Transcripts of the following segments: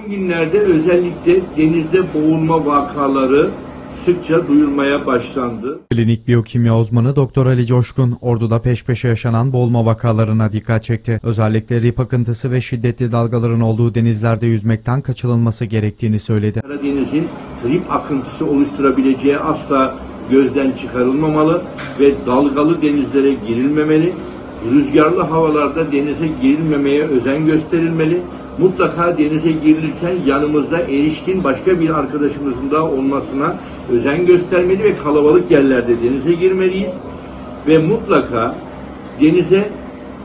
Son günlerde özellikle denizde boğulma vakaları sıkça duyulmaya başlandı. Klinik biyokimya uzmanı Doktor Ali Coşkun, Ordu'da peş peşe yaşanan boğulma vakalarına dikkat çekti. Özellikle rip akıntısı ve şiddetli dalgaların olduğu denizlerde yüzmekten kaçınılması gerektiğini söyledi. Karadeniz'in rip akıntısı oluşturabileceği asla gözden çıkarılmamalı ve dalgalı denizlere girilmemeli. Rüzgarlı havalarda denize girilmemeye özen gösterilmeli. Mutlaka denize girilirken yanımızda erişkin başka bir arkadaşımızın da olmasına özen göstermeli ve kalabalık yerlerde denize girmeliyiz. Ve mutlaka denize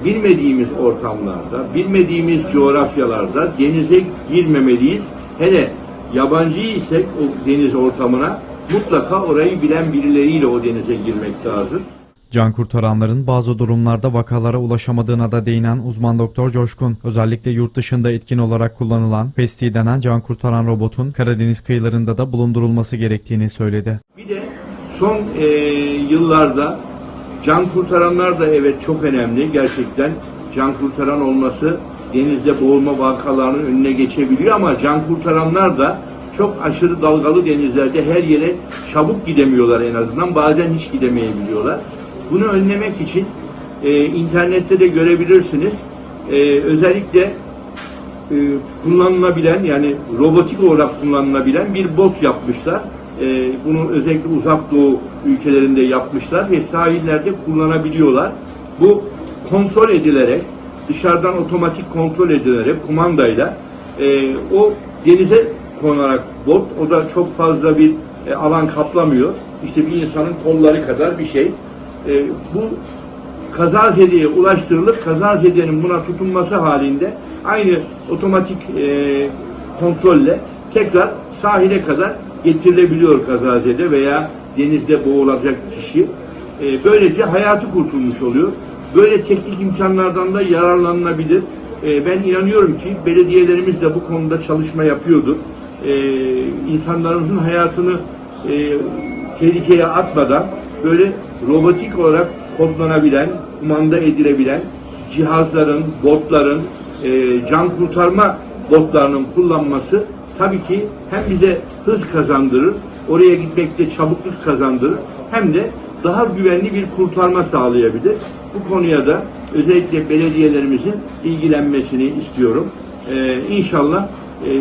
bilmediğimiz ortamlarda, bilmediğimiz coğrafyalarda denize girmemeliyiz. Hele yabancı isek o deniz ortamına mutlaka orayı bilen birileriyle o denize girmek lazım. Can kurtaranların bazı durumlarda vakalara ulaşamadığına da değinen uzman doktor Coşkun, özellikle yurt dışında etkin olarak kullanılan PESTİ denen can kurtaran robotun Karadeniz kıyılarında da bulundurulması gerektiğini söyledi. Bir de son e, yıllarda can kurtaranlar da evet çok önemli. Gerçekten can kurtaran olması denizde boğulma vakalarının önüne geçebiliyor ama can kurtaranlar da çok aşırı dalgalı denizlerde her yere çabuk gidemiyorlar en azından. Bazen hiç gidemeyebiliyorlar. Bunu önlemek için e, internette de görebilirsiniz. E, özellikle e, kullanılabilen yani robotik olarak kullanılabilen bir bot yapmışlar. E, bunu özellikle uzak doğu ülkelerinde yapmışlar ve sahillerde kullanabiliyorlar. Bu kontrol edilerek dışarıdan otomatik kontrol edilerek kumandayla e, o denize konarak bot o da çok fazla bir e, alan kaplamıyor. İşte bir insanın kolları kadar bir şey. E, bu kazazedeye ulaştırılıp kazazedenin buna tutunması halinde aynı otomatik e, kontrolle tekrar sahile kadar getirilebiliyor kazazede veya denizde boğulacak kişi. E, böylece hayatı kurtulmuş oluyor. Böyle teknik imkanlardan da yararlanılabilir. E, ben inanıyorum ki belediyelerimiz de bu konuda çalışma yapıyordur. E, insanlarımızın hayatını e, tehlikeye atmadan böyle robotik olarak kodlanabilen, kumanda edilebilen cihazların, botların, e, can kurtarma botlarının kullanması tabii ki hem bize hız kazandırır, oraya gitmekte çabukluk kazandırır, hem de daha güvenli bir kurtarma sağlayabilir. Bu konuya da özellikle belediyelerimizin ilgilenmesini istiyorum. E, inşallah e,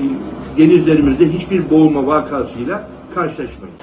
denizlerimizde hiçbir boğulma vakasıyla karşılaşmayız.